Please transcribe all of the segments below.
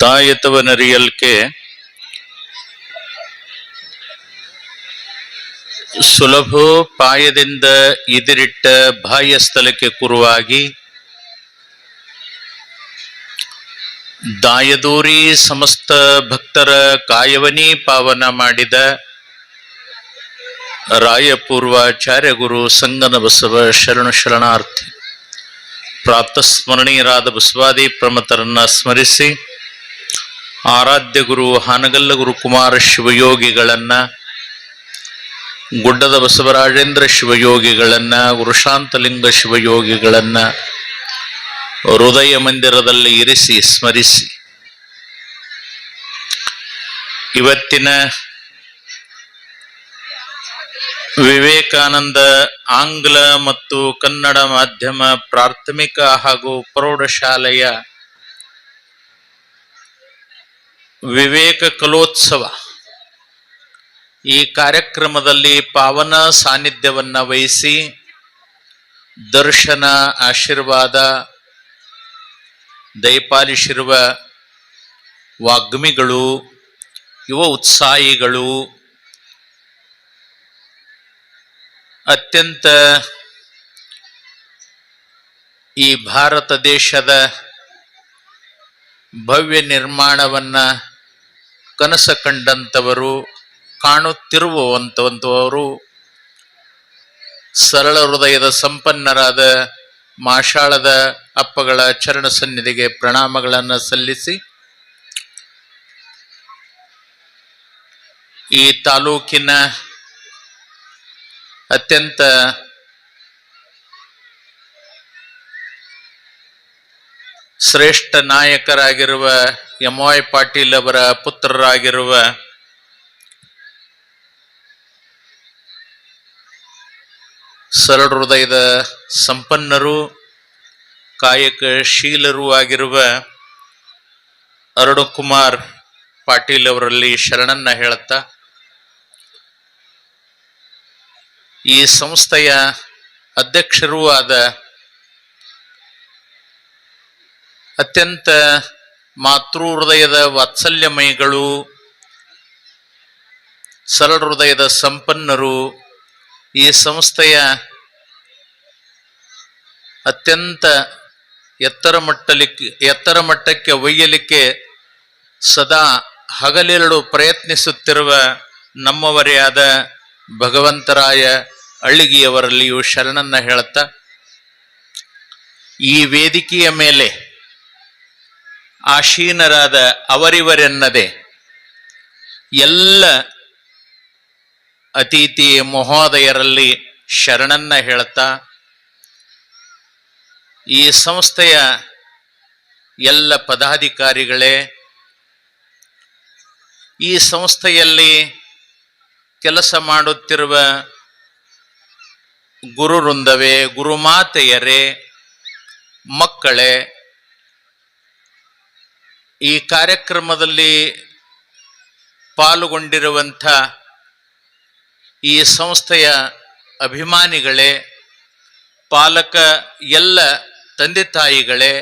ದಾಯತವನರಿಯಲ್ಕೆ ಸುಲಭೋಪಾಯದಿಂದ ಇದಿರಿಟ್ಟ ಬಾಹ್ಯ ಸ್ಥಳಕ್ಕೆ ಕುರುವಾಗಿ ದಾಯದೂರಿ ಸಮಸ್ತ ಭಕ್ತರ ಕಾಯವನಿ ಪಾವನ ಮಾಡಿದ ರಾಯಪೂರ್ವಾಚಾರ್ಯ ಗುರು ಸಂಗನ ಬಸವ ಶರಣು ಶರಣಾರ್ಥಿ. ಪ್ರಾತಸ್ಮರಣೀಯರಾದ ಬಸವಾದಿ ಪ್ರಮತರನ್ನ ಸ್ಮರಿಸಿ ಆರಾಧ್ಯ ಗುರು ಹಾನಗಲ್ಲ ಗುರು ಕುಮಾರ ಶಿವಯೋಗಿಗಳನ್ನ, ಗುಡ್ಡದ ಬಸವರಾಜೇಂದ್ರ ಶಿವಯೋಗಿಗಳನ್ನ, ಗುರುಶಾಂತಲಿಂಗ ಶಿವಯೋಗಿಗಳನ್ನ ಹೃದಯ ಮಂದಿರದಲ್ಲಿ ಇರಿಸಿ ಸ್ಮರಿಸಿ. ಇವತ್ತಿನ ವಿವೇಕಾನಂದ ಆಂಗ್ಲ ಮತ್ತು ಕನ್ನಡ ಮಾಧ್ಯಮ ಪ್ರಾಥಮಿಕ ಹಾಗೂ ಪ್ರೌಢಶಾಲೆಯ ವಿವೇಕ ಕಲೋತ್ಸವ. ಈ ಕಾರ್ಯಕ್ರಮದಲ್ಲಿ ಪಾವನ ಸಾನ್ನಿಧ್ಯವನ್ನು ವಹಿಸಿ ದರ್ಶನ, ಆಶೀರ್ವಾದ, ದಯಪಾಲಿಸಿರುವ ವಾಗ್ಮಿಗಳು, ಯುವ ಉತ್ಸಾಹಿಗಳು ಅತ್ಯಂತ ಈ ಭಾರತ ದೇಶದ ಭವ್ಯ ನಿರ್ಮಾಣವನ್ನ ಕನಸ ಕಂಡಂಥವರು ಕಾಣುತ್ತಿರುವಂಥವಂಥವರು ಸರಳ ಹೃದಯದ ಸಂಪನ್ನರಾದ ಮಾಷಾಳದ ಅಪ್ಪಗಳ ಚರಣ ಸನ್ನಿಧಿಗೆ ಪ್ರಣಾಮಗಳನ್ನು ಸಲ್ಲಿಸಿ, ಈ ತಾಲೂಕಿನ ಅತ್ಯಂತ ಶ್ರೇಷ್ಠ ನಾಯಕರಾಗಿರುವ ಎಂ ವೈ ಪಾಟೀಲ್ ಅವರ ಪುತ್ರರಾಗಿರುವ ಸರಳ ಹೃದಯದ ಸಂಪನ್ನರು, ಕಾಯಕ ಶೀಲರು ಆಗಿರುವ ಅರುಣಕುಮಾರ್ ಪಾಟೀಲ್ ಅವರಲ್ಲಿ ಶರಣನ್ನ ಹೇಳುತ್ತಾ ಈ ಸಂಸ್ಥೆಯ ಅಧ್ಯಕ್ಷರೂ ಆದ ಅತ್ಯಂತ ಮಾತೃ ಹೃದಯದ ವಾತ್ಸಲ್ಯಮಯಿಗಳು ಸರಳ ಹೃದಯದ ಸಂಪನ್ನರು, ಈ ಸಂಸ್ಥೆಯ ಅತ್ಯಂತ ಎತ್ತರ ಮಟ್ಟಲಿಕ್ಕೆ ಎತ್ತರ ಮಟ್ಟಕ್ಕೆ ಒಯ್ಯಲಿಕ್ಕೆ ಸದಾ ಹಗಲಿರಳು ಪ್ರಯತ್ನಿಸುತ್ತಿರುವ ನಮ್ಮವರೇ ಆದ ಭಗವಂತರಾಯ ಅಳ್ಳಿಗಿಯವರಲ್ಲಿಯೂ ಶರಣನ್ನ ಹೇಳುತ್ತಾ, ಈ ವೇದಿಕೆಯ ಮೇಲೆ ಆಶೀನರಾದ ಅವರಿವರೆನ್ನದೆ ಎಲ್ಲ ಅತಿಥಿ ಮಹೋದಯರಲ್ಲಿ ಶರಣನ್ನ ಹೇಳ್ತಾ ಈ ಸಂಸ್ಥೆಯ ಎಲ್ಲ ಪದಾಧಿಕಾರಿಗಳೇ, ಈ ಸಂಸ್ಥೆಯಲ್ಲಿ ಕೆಲಸ ಮಾಡುತ್ತಿರುವ ಗುರು ವೃಂದವೇ ಗುರುಮಾತೆಯರೇ, ಮಕ್ಕಳೇ, ಈ ಕಾರ್ಯಕ್ರಮದಲ್ಲಿ ಪಾಲ್ಗೊಂಡಿರುವಂಥ ಈ ಸಂಸ್ಥೆಯ ಅಭಿಮಾನಿಗಳೇ, ಪಾಲಕ ಎಲ್ಲ ತಂದೆ ತಾಯಿಗಳೇ,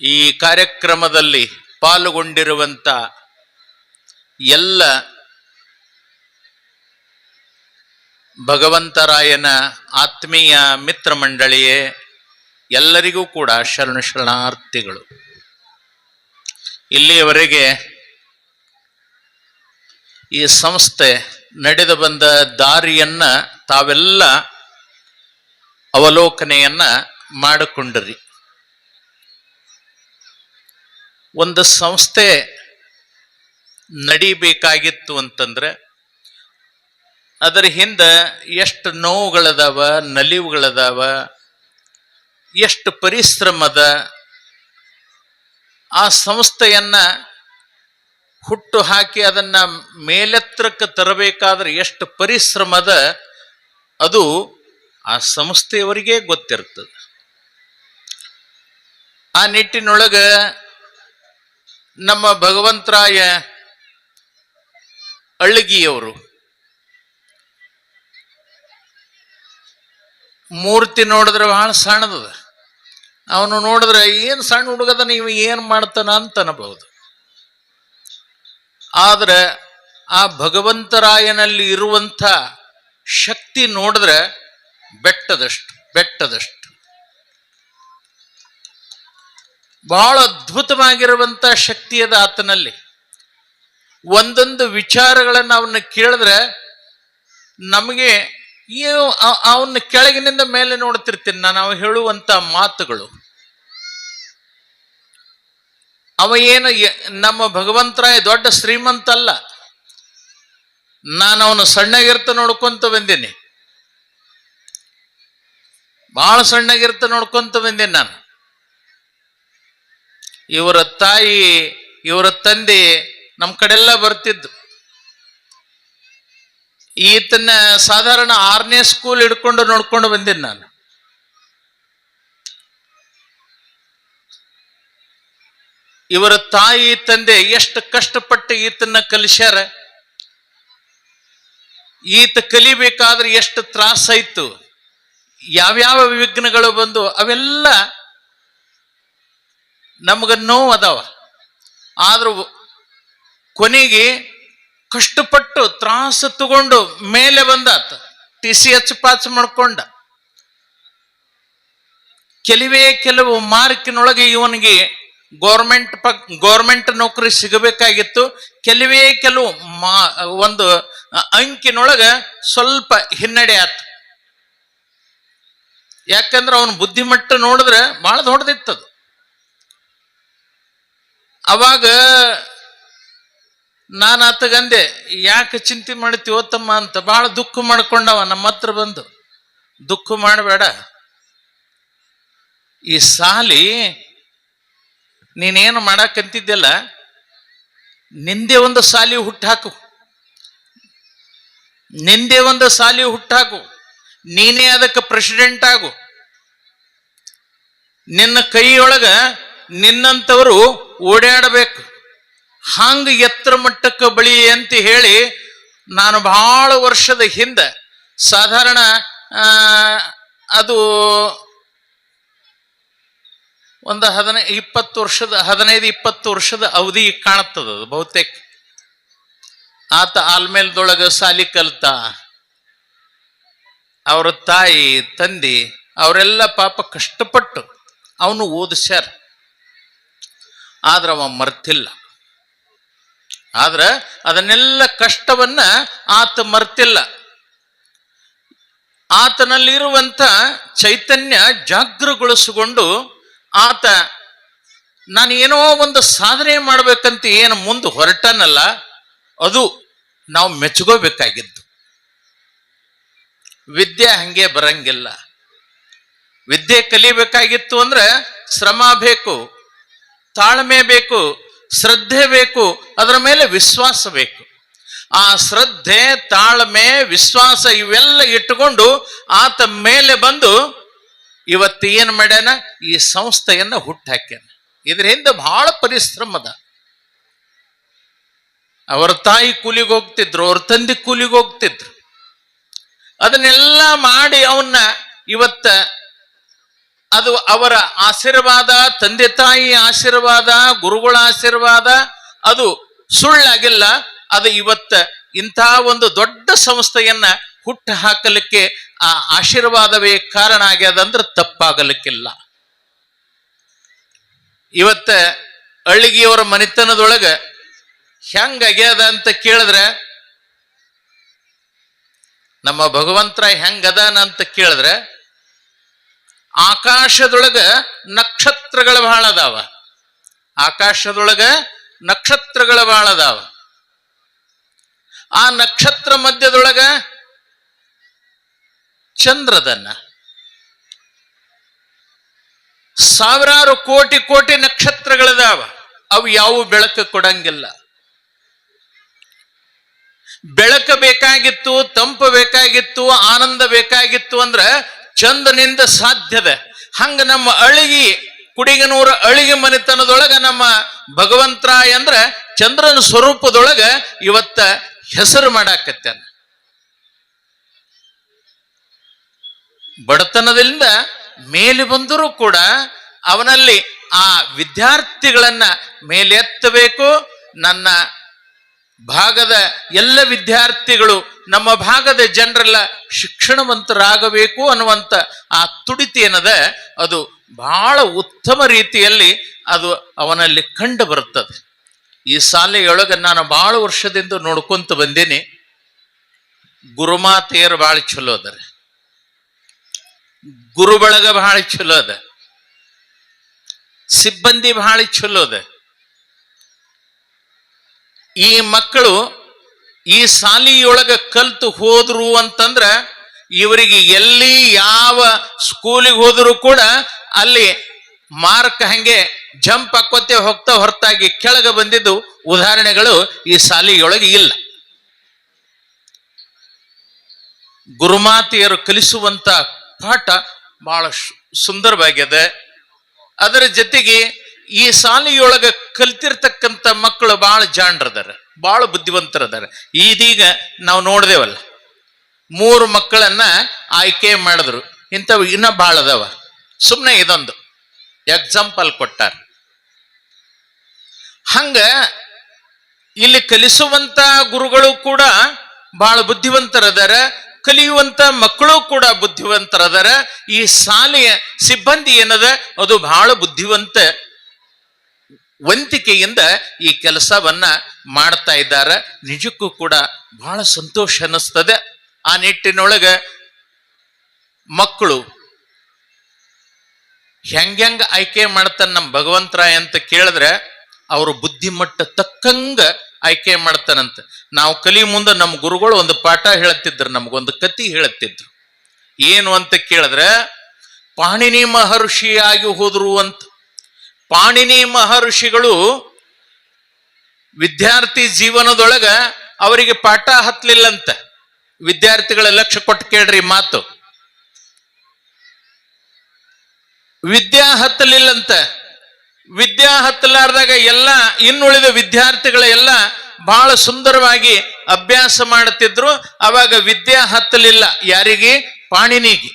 ಈ ಕಾರ್ಯಕ್ರಮದಲ್ಲಿ ಪಾಲ್ಗೊಂಡಿರುವಂಥ ಎಲ್ಲ ಭಗವಂತರಾಯನ ಆತ್ಮೀಯ ಮಿತ್ರ ಮಂಡಳಿಯೇ ಎಲ್ಲರಿಗೂ ಕೂಡ ಶರಣ ಶರಣಾರ್ಥಿಗಳು. ಇಲ್ಲಿಯವರೆಗೆ ಈ ಸಂಸ್ಥೆ ನಡೆದು ಬಂದ ದಾರಿಯನ್ನ ತಾವೆಲ್ಲ ಅವಲೋಕನೆಯನ್ನ ಮಾಡಿಕೊಂಡ್ರಿ. ಒಂದು ಸಂಸ್ಥೆ ನಡಿಬೇಕಾಗಿತ್ತು ಅಂತಂದ್ರೆ ಅದರ ಹಿಂದೆ ಎಷ್ಟು ನೋವುಗಳದಾವ, ನಲಿವುಗಳದಾವ, ಎಷ್ಟು ಪರಿಶ್ರಮದ ಆ ಸಂಸ್ಥೆಯನ್ನ ಹುಟ್ಟು ಹಾಕಿ ಅದನ್ನ ಮೇಲೆತ್ತರಕ್ಕೆ ತರಬೇಕಾದ್ರೆ ಎಷ್ಟು ಪರಿಶ್ರಮದ, ಅದು ಆ ಸಂಸ್ಥೆಯವರಿಗೆ ಗೊತ್ತಿರ್ತದೆ. ಆ ನಿಟ್ಟಿನೊಳಗೆ ನಮ್ಮ ಭಗವಂತರಾಯ ಅಳ್ಳಿಗಿಯವರು ಮೂರ್ತಿ ನೋಡಿದ್ರೆ ಬಹಳ ಸಣ್ಣದದ. ಅವನು ನೋಡಿದ್ರೆ ಏನು ಸಣ್ಣ ಹುಡುಗದ ನೀವು ಏನು ಮಾಡ್ತಾನ ಅಂತ ಅನ್ಬಹುದು ಆದ್ರೆ ಆ ಭಗವಂತರಾಯನಲ್ಲಿ ಇರುವಂಥ ಶಕ್ತಿ ನೋಡಿದ್ರೆ ಬೆಟ್ಟದಷ್ಟು ಬೆಟ್ಟದಷ್ಟು. ಬಹಳ ಅದ್ಭುತವಾಗಿರುವಂತ ಶಕ್ತಿ ಅದ ಆತನಲ್ಲಿ. ಒಂದೊಂದು ವಿಚಾರಗಳನ್ನು ಅವನ್ನ ಕೇಳಿದ್ರೆ ನಮಗೆ ಏನು ಅವನ್ನ ಕೆಳಗಿನಿಂದ ಮೇಲೆ ನೋಡ್ತಿರ್ತೀನಿ ನಾನು ಅವ ಹೇಳುವಂತ ಮಾತುಗಳು. ಅವ ಏನು ನಮ್ಮ ಭಗವಂತರಾಯ ದೊಡ್ಡ ಶ್ರೀಮಂತ ಅಲ್ಲ ನಾನು ಅವನು ಸಣ್ಣಗಿರ್ತ ನೋಡ್ಕೊಂತ ಬಂದೀನಿ ಬಹಳ ಸಣ್ಣಗಿರ್ತ ನೋಡ್ಕೊಂತ ಬಂದೀನಿ ನಾನು. ಇವರ ತಾಯಿ, ಇವರ ತಂದೆ ನಮ್ಮ ಕಡೆಲ್ಲ ಬರ್ತಿದ್ದು. ಈತನ ಸಾಧಾರಣ ಆರನೇ ಸ್ಕೂಲ್ ಹಿಡ್ಕೊಂಡು ನೋಡ್ಕೊಂಡು ಬಂದಿದ್ದೆ ನಾನು. ಇವರ ತಾಯಿ ತಂದೆ ಎಷ್ಟು ಕಷ್ಟಪಟ್ಟು ಈತನ್ನ ಕಲಿಸ್ಯಾರ. ಈತ ಕಲಿಬೇಕಾದ್ರೆ ಎಷ್ಟು ತ್ರಾಸಾಯ್ತು ಯಾವ್ಯಾವ ವಿಘ್ನಗಳು ಬಂದು ಅವೆಲ್ಲ ನಮಗ ನೋವು ಅದಾವ. ಆದ್ರೂ ಕೊನೆಗೆ ಕಷ್ಟಪಟ್ಟು ತ್ರಾಸ ತಗೊಂಡು ಮೇಲೆ ಬಂದಾತ. ಟಿ ಸಿ ಎಚ್ ಪಾಸ್ ಮಾಡ್ಕೊಂಡ. ಕೆಲವೇ ಕೆಲವು ಮಾರ್ಕಿನೊಳಗೆ ಇವನಿಗೆ ಗೌರ್ಮೆಂಟ್ ಪಕ್, ಗೌರ್ಮೆಂಟ್ ನೌಕರಿ ಸಿಗಬೇಕಾಗಿತ್ತು. ಕೆಲವೇ ಕೆಲವು ಮಾ, ಒಂದು ಅಂಕಿನೊಳಗ ಸ್ವಲ್ಪ ಹಿನ್ನಡೆ ಆತ. ಯಾಕಂದ್ರೆ ಅವನ ಬುದ್ಧಿಮಟ್ಟ ನೋಡಿದ್ರೆ ಬಹಳ ದೊಡ್ಡದಿತ್ತದು. ಅವಾಗ ನಾನು ಆತಗಂದೆ ಯಾಕೆ ಚಿಂತೆ ಮಾಡ್ತೀವೋ ತಮ್ಮ ಅಂತ ಬಹಳ ದುಃಖ ಮಾಡ್ಕೊಂಡವ, ನಮ್ಮ ಹತ್ರ ಬಂದು. ದುಃಖ ಮಾಡಬೇಡ. ಈ ಸಾಲಿ ನೀನೇನು ಮಾಡಕ್ಕಂತಿದ್ದೆಲ್ಲ ನಿಂದೆ ಒಂದು ಸಾಲಿ ಹುಟ್ಟಾಕು. ನಿಂದೆ ಒಂದು ಸಾಲಿ ಹುಟ್ಟಾಕು. ನೀನೇ ಅದಕ್ಕೆ ಪ್ರೆಸಿಡೆಂಟ್ ಆಗು. ನಿನ್ನ ಕೈಯೊಳಗ ನಿನ್ನಂಥವರು ಓಡಾಡಬೇಕು. ಹಂಗ ಎತ್ತರ ಮಟ್ಟಕ್ಕೆ ಬಳಿ ಅಂತ ಹೇಳಿ ನಾನು ಬಹಳ ವರ್ಷದ ಹಿಂದೆ ಸಾಧಾರಣ ಅದು ಒಂದು ಹದಿನೈ, ಇಪ್ಪತ್ತು ವರ್ಷದ, ಹದಿನೈದು, ಇಪ್ಪತ್ತು ವರ್ಷದ ಅವಧಿ ಕಾಣುತ್ತದೆ ಅದು ಬಹುತೇಕ. ಆತ ಆಲ್ಮೇಲ್ದೊಳಗ ಸಾಲಿ ಕಲ್ತ. ಅವರ ತಾಯಿ, ತಂದೆ, ಅವರೆಲ್ಲ ಪಾಪ ಕಷ್ಟಪಟ್ಟು ಅವನು ಓದಿಸ್ಯಾರ. ಆದ್ರೆ ಅವ ಮರ್ತಿಲ್ಲ. ಆದ್ರೆ ಅದನ್ನೆಲ್ಲ ಕಷ್ಟವನ್ನ ಆತ ಮರ್ತಿಲ್ಲ. ಆತನಲ್ಲಿರುವಂತ ಚೈತನ್ಯ ಜಾಗೃಗೊಳಿಸಿಕೊಂಡು ಆತ, ನಾನು ಏನೋ ಒಂದು ಸಾಧನೆ ಮಾಡ್ಬೇಕಂತ ಏನು ಮುಂದೆ ಹೊರಟನಲ್ಲ, ಅದು ನಾವು ಮೆಚ್ಚುಗೋಬೇಕಾಗಿದ್ದು ವಿದ್ಯೆ ಹಂಗೆ ಬರಂಗಿಲ್ಲ. ವಿದ್ಯೆ ಕಲಿಬೇಕಾಗಿತ್ತು ಅಂದ್ರೆ ಶ್ರಮ ಬೇಕು, ತಾಳ್ಮೆ ಬೇಕು ಶ್ರದ್ಧೆ ಬೇಕು, ಅದರ ಮೇಲೆ ವಿಶ್ವಾಸ ಬೇಕು. ಆ ಶ್ರದ್ಧೆ, ತಾಳ್ಮೆ, ವಿಶ್ವಾಸ ಇವೆಲ್ಲ ಇಟ್ಟುಕೊಂಡು ಆತ ಮೇಲೆ ಬಂದು ಇವತ್ತು ಏನ್ ಮಾಡ್ಯಾನ? ಈ ಸಂಸ್ಥೆಯನ್ನ ಹುಟ್ಟಾಕ್ಯಾನ ಇದ್ರ ಹಿಂದೆ ಬಹಳ ಪರಿಶ್ರಮದ ಅವರ ತಾಯಿ ಕೂಲಿಗೆ ಹೋಗ್ತಿದ್ರು, ಅವ್ರ ತಂದೆ ಕೂಲಿಗೆ ಹೋಗ್ತಿದ್ರು. ಅದನ್ನೆಲ್ಲ ಮಾಡಿ ಅವನ್ನ ಇವತ್ತ ಅದು ಅವರ ಆಶೀರ್ವಾದ, ತಂದೆ ತಾಯಿ ಆಶೀರ್ವಾದ, ಗುರುಗಳ ಆಶೀರ್ವಾದ, ಅದು ಸುಳ್ಳಾಗಿಲ್ಲ. ಅದು ಇವತ್ತ ಇಂಥ ಒಂದು ದೊಡ್ಡ ಸಂಸ್ಥೆಯನ್ನ ಹುಟ್ಟು ಹಾಕಲಿಕ್ಕೆ ಆ ಆಶೀರ್ವಾದವೇ ಕಾರಣ ಆಗ್ಯದಂದ್ರೆ ತಪ್ಪಾಗಲಿಕ್ಕಿಲ್ಲ. ಇವತ್ತ ಅಳ್ಳಿಗಿಯವರ ಮನೆತನದೊಳಗ ಹೆಂಗ ಅಗ್ಯದ ಅಂತ ಕೇಳಿದ್ರೆ, ನಮ್ಮ ಭಗವಂತರ ಹೆಂಗದಾನ ಅಂತ ಕೇಳಿದ್ರೆ ಆಕಾಶದೊಳಗ ನಕ್ಷತ್ರಗಳು ಬಹಳ ಅದಾವ ಆಕಾಶದೊಳಗ ನಕ್ಷತ್ರಗಳು ಬಹಳ ಅದಾವ ಆ ನಕ್ಷತ್ರ ಮಧ್ಯದೊಳಗ ಚಂದ್ರದನ್ನ. ಸಾವಿರಾರು ಕೋಟಿ ಕೋಟಿ ನಕ್ಷತ್ರಗಳದಾವ. ಅವು ಯಾವ ಬೆಳಕು ಕೊಡಂಗಿಲ್ಲ. ಬೆಳಕ ಬೇಕಾಗಿತ್ತು, ತಂಪು ಬೇಕಾಗಿತ್ತು, ಆನಂದ ಬೇಕಾಗಿತ್ತು ಅಂದ್ರ ಚಂದನಿಂದ ಸಾಧ್ಯದ ಹಂಗ ನಮ್ಮ ಅಳಿಗಿ, ಕುಡಿಗನೂರ ಅಳಿಗೆ ಮನೆತನದೊಳಗ ನಮ್ಮ ಭಗವಂತರಾಯ ಅಂದ್ರ ಚಂದ್ರನ ಸ್ವರೂಪದೊಳಗ ಇವತ್ತ ಹೆಸರು ಮಾಡಾಕತ್ತೇನ. ಬಡತನದಿಂದ ಮೇಲೆ ಬಂದರೂ ಕೂಡ ಅವನಲ್ಲಿ ಆ ವಿದ್ಯಾರ್ಥಿಗಳನ್ನ ಮೇಲೆತ್ತಬೇಕು. ನನ್ನ ಭಾಗದ ಎಲ್ಲ ವಿದ್ಯಾರ್ಥಿಗಳು ನಮ್ಮ ಭಾಗದ ಜನರೆಲ್ಲ ಶಿಕ್ಷಣವಂತರಾಗಬೇಕು ಅನ್ನುವಂಥ ಆ ತುಡಿತಿ ಏನದ? ಅದು ಬಹಳ ಉತ್ತಮ ರೀತಿಯಲ್ಲಿ ಅದು ಅವನಲ್ಲಿ ಕಂಡು ಬರುತ್ತದೆ. ಈ ಶಾಲೆಯೊಳಗೆ ನಾನು ಬಹಳ ವರ್ಷದಿಂದ ನೋಡ್ಕೊಂತ ಬಂದೀನಿ. ಗುರುಮಾತೆಯರು ಭಾಳ ಚಲೋ ಅದಾರೆ. ಗುರು ಬಳಗ ಭಾಳ ಚಲೋ ಅದ. ಸಿಬ್ಬಂದಿ ಭಾಳ ಚಲೋ ಅದ. ಈ ಮಕ್ಕಳು ಈ ಸಾಲಿಯೊಳಗೆ ಕಲ್ತು ಹೋದ್ರು ಅಂತಂದ್ರ ಇವರಿಗೆ ಎಲ್ಲಿ ಯಾವ ಸ್ಕೂಲಿಗೆ ಹೋದ್ರು ಕೂಡ ಅಲ್ಲಿ ಮಾರ್ಕ್ ಹಂಗೆ ಜಂಪ್ ಹಾಕೋತೆ ಹೋಗ್ತಾ ಹೊರತಾಗಿ ಕೆಳಗೆ ಬಂದಿದ್ದು ಉದಾಹರಣೆಗಳು ಈ ಶಾಲೆಯೊಳಗೆ ಇಲ್ಲ. ಗುರುಮಾತೆಯರು ಕಲಿಸುವಂತ ಪಾಠ ಬಹಳ ಸುಂದರವಾಗಿದೆ. ಅದರ ಜೊತೆಗೆ ಈ ಶಾಲೆಯೊಳಗ ಕಲ್ತಿರ್ತಕ್ಕಂಥ ಮಕ್ಕಳು ಬಹಳ ಜಾಣರದಾರ ಬಹಳ ಬುದ್ಧಿವಂತರದಾರ. ಇದೀಗ ನಾವು ನೋಡ್ದೇವಲ್ಲ, ಮೂರು ಮಕ್ಕಳನ್ನ ಆಯ್ಕೆ ಮಾಡಿದ್ರು. ಇಂಥವು ಇನ್ನ ಬಹಳ ಅದಾವ. ಸುಮ್ಮನೆ ಇದೊಂದು ಎಕ್ಸಾಂಪಲ್ ಕೊಟ್ಟಾರ. ಹಂಗ ಇಲ್ಲಿ ಕಲಿಸುವಂತ ಗುರುಗಳು ಕೂಡ ಬಹಳ ಬುದ್ಧಿವಂತರದಾರ, ಕಲಿಯುವಂತ ಮಕ್ಕಳು ಕೂಡ ಬುದ್ಧಿವಂತರದಾರ. ಈ ಶಾಲೆಯ ಸಿಬ್ಬಂದಿ ಏನದ, ಅದು ಬಹಳ ಬುದ್ಧಿವಂತ ವಂತಿಕೆಯಿಂದ ಈ ಕೆಲಸವನ್ನ ಮಾಡ್ತಾ ಇದ್ದಾರೆ. ನಿಜಕ್ಕೂ ಕೂಡ ಬಹಳ ಸಂತೋಷ ಅನ್ನಿಸ್ತದೆ. ಆ ನಿಟ್ಟಿನೊಳಗೆ ಮಕ್ಕಳು ಹೆಂಗ್ ಆಯ್ಕೆ ಮಾಡ್ತಾನೆ ನಮ್ಮ ಭಗವಂತರಾಯ ಅಂತ ಕೇಳಿದ್ರೆ ಅವರು ಬುದ್ಧಿಮಟ್ಟ ತಕ್ಕಂಗ ಆಯ್ಕೆ ಮಾಡ್ತಾನಂತ. ನಾವು ಕಲಿ ಮುಂದೆ ನಮ್ಮ ಗುರುಗಳು ಒಂದು ಪಾಠ ಹೇಳುತ್ತಿದ್ರು, ನಮಗೊಂದು ಕತಿ ಹೇಳುತ್ತಿದ್ರು. ಏನು ಅಂತ ಕೇಳಿದ್ರೆ, ಪಾಣಿನಿ ಮಹರ್ಷಿಯಾಗಿ ಹೋದ್ರು ಅಂತ. ಪಾಣಿನಿ ಮಹರ್ಷಿಗಳು ವಿದ್ಯಾರ್ಥಿ ಜೀವನದೊಳಗ ಅವರಿಗೆ ಪಾಠ ಹತ್ತಲಿಲ್ಲಂತ. ವಿದ್ಯಾರ್ಥಿಗಳ ಲಕ್ಷ್ಯ ಕೊಟ್ಟು ಕೇಳ್ರಿ ಮಾತು. ವಿದ್ಯಾ ಹತ್ತಲಿಲ್ಲಂತ. ವಿದ್ಯಾ ಹತ್ತಲಾರ್ದಾಗ ಎಲ್ಲ ಇನ್ನುಳಿದ ವಿದ್ಯಾರ್ಥಿಗಳ ಎಲ್ಲ ಬಹಳ ಸುಂದರವಾಗಿ ಅಭ್ಯಾಸ ಮಾಡುತ್ತಿದ್ರು. ಅವಾಗ ವಿದ್ಯಾ ಹತ್ತಲಿಲ್ಲ. ಯಾರಿಗೆ? ಪಾಣಿನಿಗೆ.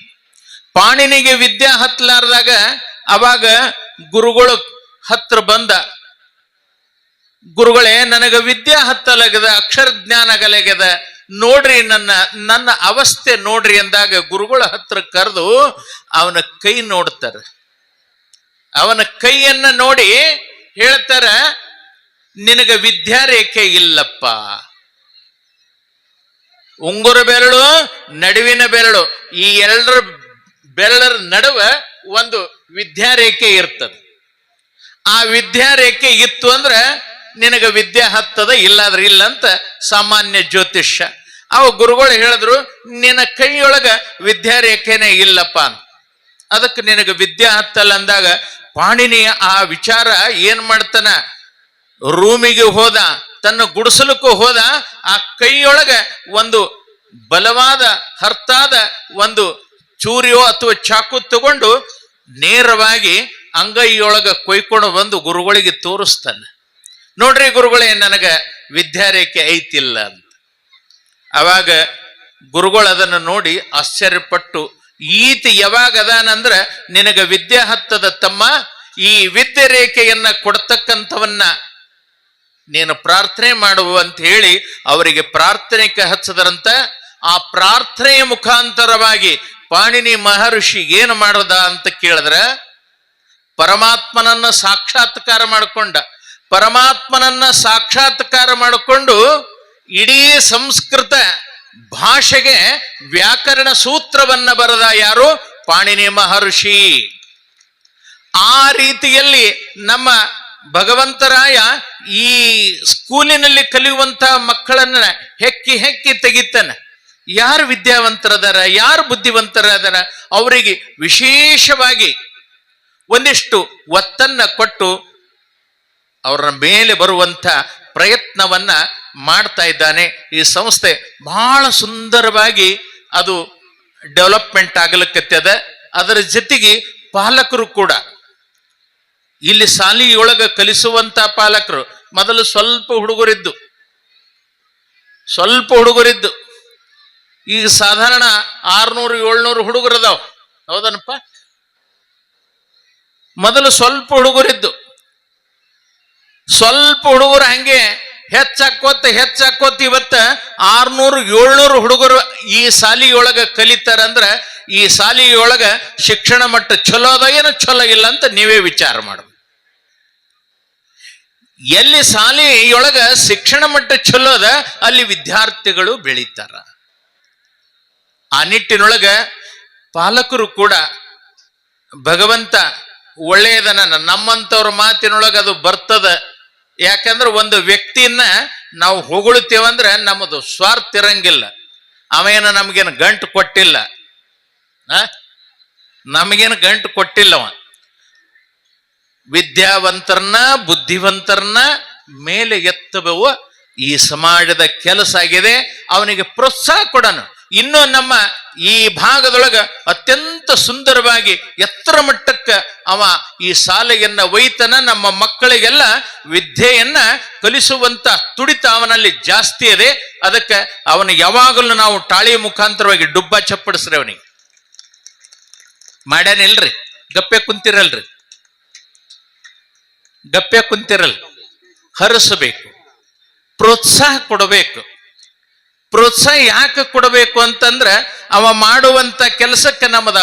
ಪಾಣಿನಿಗೆ ವಿದ್ಯಾ ಹತ್ತಲಾರ್ದಾಗ ಅವಾಗ ಗುರುಗಳು ಹತ್ರ ಬಂದ, ಗುರುಗಳೇ, ನನಗೆ ವಿದ್ಯಾ ಹತ್ತಲಗದ ಅಕ್ಷರ ಜ್ಞಾನ ಆಗಲಾಗ್ಯದ ನೋಡ್ರಿ ನನ್ನ ನನ್ನ ಅವಸ್ಥೆ ನೋಡ್ರಿ ಅಂದಾಗ ಗುರುಗಳ ಹತ್ರ ಕರೆದು ಅವನ ಕೈ ನೋಡ್ತಾರೆ. ಅವನ ಕೈಯನ್ನ ನೋಡಿ ಹೇಳ್ತಾರ, ನಿನಗೆ ವಿದ್ಯಾರೇಖೆ ಇಲ್ಲಪ್ಪ. ಉಂಗುರ ಬೆರಳು, ನಡುವಿನ ಬೆರಳು, ಈ ಎರಡರ ಬೆರಳರ ನಡುವೆ ಒಂದು ವಿದ್ಯಾರೇಖೆ ಇರ್ತದೆ. ಆ ವಿದ್ಯಾರೇಖೆ ಇತ್ತು ಅಂದ್ರೆ ನಿನಗೆ ವಿದ್ಯೆ ಹತ್ತದ, ಇಲ್ಲಾದ್ರೆ ಇಲ್ಲ ಅಂತ ಸಾಮಾನ್ಯ ಜ್ಯೋತಿಷ್ಯ. ಅವ ಗುರುಗಳು ಹೇಳಿದ್ರು, ನಿನ್ನ ಕೈಯೊಳಗ ವಿದ್ಯಾರೇಖೆನೇ ಇಲ್ಲಪ್ಪ ಅಂತ ಅದಕ್ಕೆ ನಿನಗೆ ವಿದ್ಯೆ ಹತ್ತಲ್ಲ ಅಂದಾಗ ಪಾಣಿನಿಯ ಆ ವಿಚಾರ ಏನ್ ಮಾಡ್ತಾನ? ರೂಮಿಗೆ ಹೋದ, ತನ್ನ ಗುಡಿಸಲಕ್ಕೂ ಹೋದ, ಆ ಕೈಯೊಳಗ ಒಂದು ಬಲವಾದ ಹರ್ತಾದ ಒಂದು ಚೂರಿಯೋ ಅಥವಾ ಚಾಕು ತಗೊಂಡು ನೇರವಾಗಿ ಅಂಗೈಯೊಳಗ ಕೊಯ್ಕೊಂಡು ಬಂದು ಗುರುಗಳಿಗೆ ತೋರಿಸ್ತಾನೆ. ನೋಡ್ರಿ ಗುರುಗಳೇ, ನನಗ ವಿದ್ಯಾರೇಖೆ ಐತಿಲ್ಲ ಅಂತ. ಅವಾಗ ಗುರುಗಳು ಅದನ್ನು ನೋಡಿ ಆಶ್ಚರ್ಯಪಟ್ಟು, ಈತ ಯಾವಾಗ ಅದಾನಂದ್ರ, ನಿನಗ ವಿದ್ಯೆ ಹತ್ತದ ತಮ್ಮ, ಈ ವಿದ್ಯೆ ರೇಖೆಯನ್ನ ಕೊಡ್ತಕ್ಕಂಥವನ್ನ ನೀನು ಪ್ರಾರ್ಥನೆ ಮಾಡುವ ಅಂತ ಹೇಳಿ ಅವರಿಗೆ ಪ್ರಾರ್ಥನೆಗೆ ಹಚ್ಚದರಂತ ಆ ಪ್ರಾರ್ಥನೆಯ ಮುಖಾಂತರವಾಗಿ ಪಾಣಿನಿ ಮಹರ್ಷಿ ಏನು ಮಾಡದ ಅಂತ ಕೇಳಿದ್ರೆ, ಪರಮಾತ್ಮನನ್ನ ಸಾಕ್ಷಾತ್ಕಾರ ಮಾಡಿಕೊಂಡ. ಪರಮಾತ್ಮನನ್ನ ಸಾಕ್ಷಾತ್ಕಾರ ಮಾಡಿಕೊಂಡು ಇಡೀ ಸಂಸ್ಕೃತ ಭಾಷೆಗೆ ವ್ಯಾಕರಣ ಸೂತ್ರವನ್ನ ಬರೆದ ಯಾರು? ಪಾಣಿನಿ ಮಹರ್ಷಿ. ಆ ರೀತಿಯಲ್ಲಿ ನಮ್ಮ ಭಗವಂತರಾಯ ಈ ಸ್ಕೂಲಿನಲ್ಲಿ ಕಲಿಯುವಂತಹ ಮಕ್ಕಳನ್ನ ಹೆಕ್ಕಿ ಹೆಕ್ಕಿ ತೆಗಿತಾನೆ. ಯಾರು ವಿದ್ಯಾವಂತರದಾರ, ಯಾರು ಬುದ್ಧಿವಂತರದಾರ, ಅವರಿಗೆ ವಿಶೇಷವಾಗಿ ಒಂದಿಷ್ಟು ಒತ್ತನ್ನ ಕೊಟ್ಟು ಅವರ ಮೇಲೆ ಬರುವಂತ ಪ್ರಯತ್ನವನ್ನ ಮಾಡ್ತಾ ಇದ್ದಾನೆ. ಈ ಸಂಸ್ಥೆ ಬಹಳ ಸುಂದರವಾಗಿ ಅದು ಡೆವಲಪ್ಮೆಂಟ್ ಆಗಲಿಕ್ಕತ್ತದ ಅದರ ಜೊತೆಗೆ ಪಾಲಕರು ಕೂಡ ಇಲ್ಲಿ ಶಾಲೆಯೊಳಗ ಕಲಿಸುವಂತ ಪಾಲಕರು. ಮೊದಲು ಸ್ವಲ್ಪ ಹುಡುಗರಿದ್ದು ಸ್ವಲ್ಪ ಹುಡುಗರಿದ್ದು. ಈಗ ಸಾಧಾರಣ ಆರ್ನೂರು, ಏಳ್ನೂರು ಹುಡುಗರು ಅದಾವ. ಹೌದನಪ್ಪ? ಮೊದಲು ಸ್ವಲ್ಪ ಹುಡುಗರಿದ್ದು. ಸ್ವಲ್ಪ ಹುಡುಗರು ಹಂಗೆ ಹೆಚ್ಚಾಕೋತ ಹೆಚ್ಚಾಕೋತ ಇವತ್ತ ಆರ್ನೂರು, ಏಳ್ನೂರು ಹುಡುಗರು ಈ ಸಾಲಿಯೊಳಗ ಕಲಿತಾರಂದ್ರ ಈ ಸಾಲಿಯೊಳಗ ಶಿಕ್ಷಣ ಮಟ್ಟ ಚಲೋ ಅದ, ಏನೋ ಚಲೋ ಇಲ್ಲ ಅಂತ ನೀವೇ ವಿಚಾರ ಮಾಡ ಎಲ್ಲಿ ಸಾಲಿಯೊಳಗ ಶಿಕ್ಷಣ ಮಟ್ಟ ಚಲೋ ಅದ, ಅಲ್ಲಿ ವಿದ್ಯಾರ್ಥಿಗಳು ಬೆಳೀತಾರ. ಆ ನಿಟ್ಟಿನೊಳಗ ಪಾಲಕರು ಕೂಡ ಭಗವಂತ ಒಳ್ಳೆಯದನ ನಮ್ಮಂಥವ್ರ ಮಾತಿನೊಳಗೆ ಅದು ಬರ್ತದ. ಯಾಕಂದ್ರೆ ಒಂದು ವ್ಯಕ್ತಿಯನ್ನ ನಾವು ಹೊಗಳುತ್ತೇವಂದ್ರೆ ನಮ್ಮದು ಸ್ವಾರ್ಥ ಇರಂಗಿಲ್ಲ. ಅವೇನ ನಮಗೇನು ಗಂಟು ಕೊಟ್ಟಿಲ್ಲ? ನಮಗೇನು ಗಂಟು ಕೊಟ್ಟಿಲ್ಲವ ವಿದ್ಯಾವಂತರನ್ನ, ಬುದ್ಧಿವಂತರನ್ನ ಮೇಲೆ ಎತ್ತುವ ಈ ಸಮಾಜದ ಕೆಲಸ ಆಗಿದೆ. ಅವನಿಗೆ ಪ್ರೋತ್ಸಾಹ ಕೊಡೋಣ. ಇನ್ನು ನಮ್ಮ ಈ ಭಾಗದೊಳಗ ಅತ್ಯಂತ ಸುಂದರವಾಗಿ ಎತ್ತರ ಮಟ್ಟಕ್ಕ ಅವ ಈ ಶಾಲೆಯನ್ನ ಒಯ್ತನ, ನಮ್ಮ ಮಕ್ಕಳಿಗೆಲ್ಲ ವಿದ್ಯೆಯನ್ನ ಕಲಿಸುವಂತ ತುಡಿತ ಅವನಲ್ಲಿ ಜಾಸ್ತಿ ಇದೆ. ಅದಕ್ಕೆ ಅವನು ಯಾವಾಗಲೂ ನಾವು ಟಾಳಿ ಮುಖಾಂತರವಾಗಿ ಡುಬ್ಬ ಚಪ್ಪಡಿಸ್ರಿ ಅವನಿಗೆ. ಮಾಡ್ಯಾನಿಲ್ರಿ? ಗಪ್ಪೆ ಕುಂತಿರಲ್ರಿ? ಗಪ್ಪೆ ಕುಂತಿರಲ್ ಹರಿಸಬೇಕು. ಪ್ರೋತ್ಸಾಹ ಕೊಡಬೇಕು. ಪ್ರೋತ್ಸಾಹ ಯಾಕೆ ಕೊಡಬೇಕು ಅಂತಂದ್ರೆ ಅವ ಮಾಡುವಂತ ಕೆಲಸಕ್ಕೆ ನಮ್ಮದ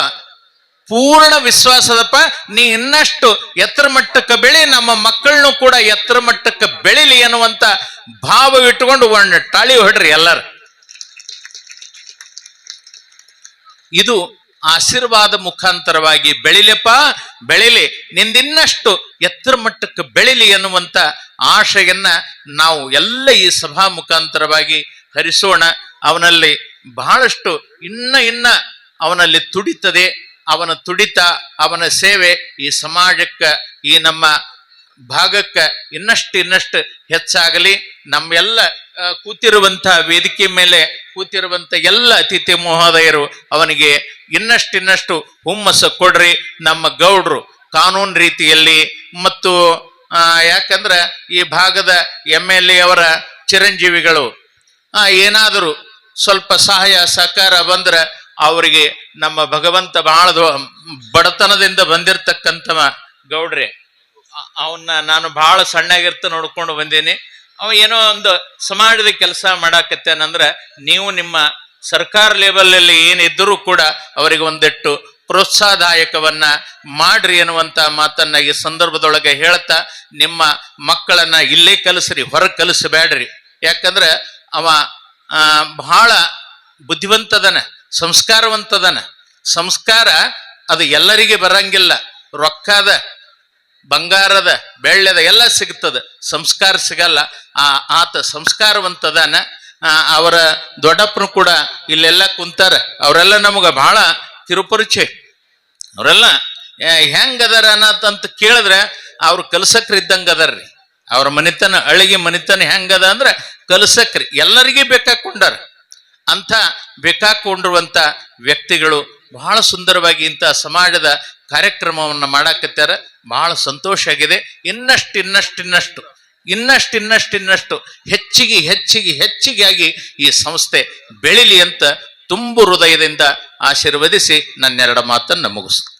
ಪೂರ್ಣ ವಿಶ್ವಾಸದಪ್ಪ, ನೀ ಇನ್ನಷ್ಟು ಎತ್ತರ ಮಟ್ಟಕ್ಕೆ ಬೆಳಿ, ನಮ್ಮ ಮಕ್ಕಳನ್ನು ಕೂಡ ಎತ್ತರ ಮಟ್ಟಕ್ಕೆ ಬೆಳಿಲಿ ಅನ್ನುವಂತ ಭಾವ ಇಟ್ಟುಕೊಂಡು ಒಂದು ಟಾಳಿ ಹೊಡ್ರಿ ಎಲ್ಲರೂ. ಇದು ಆಶೀರ್ವಾದ ಮುಖಾಂತರವಾಗಿ ಬೆಳಿಲೆಪ್ಪ ಬೆಳಿಲಿ. ನಿಂದಿನ್ನಷ್ಟು ಎತ್ತರ ಮಟ್ಟಕ್ಕೆ ಬೆಳಿಲಿ ಎನ್ನುವಂತ ಆಶೆಯನ್ನ ನಾವು ಎಲ್ಲ ಈ ಸಭಾ ಮುಖಾಂತರವಾಗಿ ಹರಿಸೋಣ ಅವನಲ್ಲಿ ಬಹಳಷ್ಟು ಇನ್ನ ಇನ್ನ ಅವನಲ್ಲಿ ತುಡಿತದೆ, ಅವನ ತುಡಿತ, ಅವನ ಸೇವೆ ಈ ಸಮಾಜಕ್ಕೆ, ಈ ನಮ್ಮ ಭಾಗಕ್ಕೆ ಇನ್ನಷ್ಟು ಇನ್ನಷ್ಟು ಹೆಚ್ಚಾಗಲಿ. ನಮ್ಮೆಲ್ಲ ಕೂತಿರುವಂತಹ ಕೂತಿರುವಂತ ವೇದಿಕೆ ಮೇಲೆ ಕೂತಿರುವಂತ ಎಲ್ಲ ಅತಿಥಿ ಮಹೋದಯರು ಅವನಿಗೆ ಇನ್ನಷ್ಟು ಇನ್ನಷ್ಟು ಹುಮ್ಮಸ್ಸು ಕೊಡ್ರಿ. ನಮ್ಮ ಗೌಡ್ರು ಕಾನೂನು ರೀತಿಯಲ್ಲಿ ಮತ್ತು ಯಾಕಂದ್ರೆ ಈ ಭಾಗದ ಎಂ ಎಲ್ ಎ ಅವರ ಚಿರಂಜೀವಿಗಳು ಏನಾದರೂ ಸ್ವಲ್ಪ ಸಹಾಯ, ಸಹಕಾರ ಬಂದ್ರೆ ಅವರಿಗೆ ನಮ್ಮ ಭಗವಂತ ಬಹಳ ಬಡತನದಿಂದ ಬಂದಿರತಕ್ಕಂಥವ ಗೌಡ್ರೆ. ಅವನ್ನ ನಾನು ಬಹಳ ಸಣ್ಣಾಗಿರ್ತ ನೋಡ್ಕೊಂಡು ಬಂದೀನಿ. ಅವ ಏನೋ ಒಂದು ಸಮಾಜದ ಕೆಲಸ ಮಾಡಾಕತ್ತೇನಂದ್ರ ನೀವು ನಿಮ್ಮ ಸರ್ಕಾರ ಲೆವೆಲಲ್ಲಿ ಏನಿದ್ದರೂ ಕೂಡ ಅವರಿಗೆ ಒಂದಿಟ್ಟು ಪ್ರೋತ್ಸಾಹದಾಯಕವನ್ನ ಮಾಡ್ರಿ ಅನ್ನುವಂತ ಮಾತನ್ನ ಈ ಸಂದರ್ಭದೊಳಗೆ ಹೇಳ್ತಾ ನಿಮ್ಮ ಮಕ್ಕಳನ್ನ ಇಲ್ಲೇ ಕಲಿಸ್ರಿ, ಹೊರಗೆ ಕಲಿಸಬೇಡ್ರಿ. ಯಾಕಂದ್ರೆ ಅವ ಬಹಳ ಬುದ್ಧಿವಂತದನ, ಸಂಸ್ಕಾರವಂತದನ. ಸಂಸ್ಕಾರ ಅದು ಎಲ್ಲರಿಗೆ ಬರಂಗಿಲ್ಲ. ರೊಕ್ಕದ, ಬಂಗಾರದ, ಬೆಳ್ಳದ ಎಲ್ಲ ಸಿಗ್ತದ. ಸಂಸ್ಕಾರ ಸಿಗಲ್ಲ. ಆ, ಆತ ಸಂಸ್ಕಾರವಂತದನ ಅವರ ದೊಡ್ಡಪ್ಪನು ಕೂಡ ಇಲ್ಲೆಲ್ಲ ಕುಂತಾರ. ಅವರೆಲ್ಲ ನಮಗೆ ಬಹಳ ತಿರುಪರಿಚಯ ಅವರೆಲ್ಲ ಹೆಂಗದಾರ ಅನ್ನತಂತ ಕೇಳಿದ್ರೆ ಅವ್ರು ಕಲ್ಸಕ್ರ ಇದ್ದಂಗ ಅದಾರ್ರಿ ಅವ್ರ ಮನೆತನ ಅಳಿಗೆ ಮನಿತನ ಹೆಂಗದ ಅಂದ್ರೆ ಕಲ್ಸಕ್ರಿ. ಎಲ್ಲರಿಗೂ ಬೇಕಾಕೊಂಡಾರ. ಅಂಥ ಬೇಕಾಕೊಂಡಿರುವಂತ ವ್ಯಕ್ತಿಗಳು ಬಹಳ ಸುಂದರವಾಗಿ ಇಂಥ ಸಮಾಜದ ಕಾರ್ಯಕ್ರಮವನ್ನು ಮಾಡಾಕತ್ತಾರ. ಬಹಳ ಸಂತೋಷ ಆಗಿದೆ. ಇನ್ನಷ್ಟು ಇನ್ನಷ್ಟು ಇನ್ನಷ್ಟು ಇನ್ನಷ್ಟು ಇನ್ನಷ್ಟು ಇನ್ನಷ್ಟು ಹೆಚ್ಚಿಗೆ ಹೆಚ್ಚಿಗೆ ಹೆಚ್ಚಿಗೆ ಆಗಿ ಈ ಸಂಸ್ಥೆ ಬೆಳಿಲಿ ಅಂತ ತುಂಬು ಹೃದಯದಿಂದ ಆಶೀರ್ವದಿಸಿ ನನ್ನೆರಡು ಮಾತನ್ನು ಮುಗಿಸ್ತೀನಿ.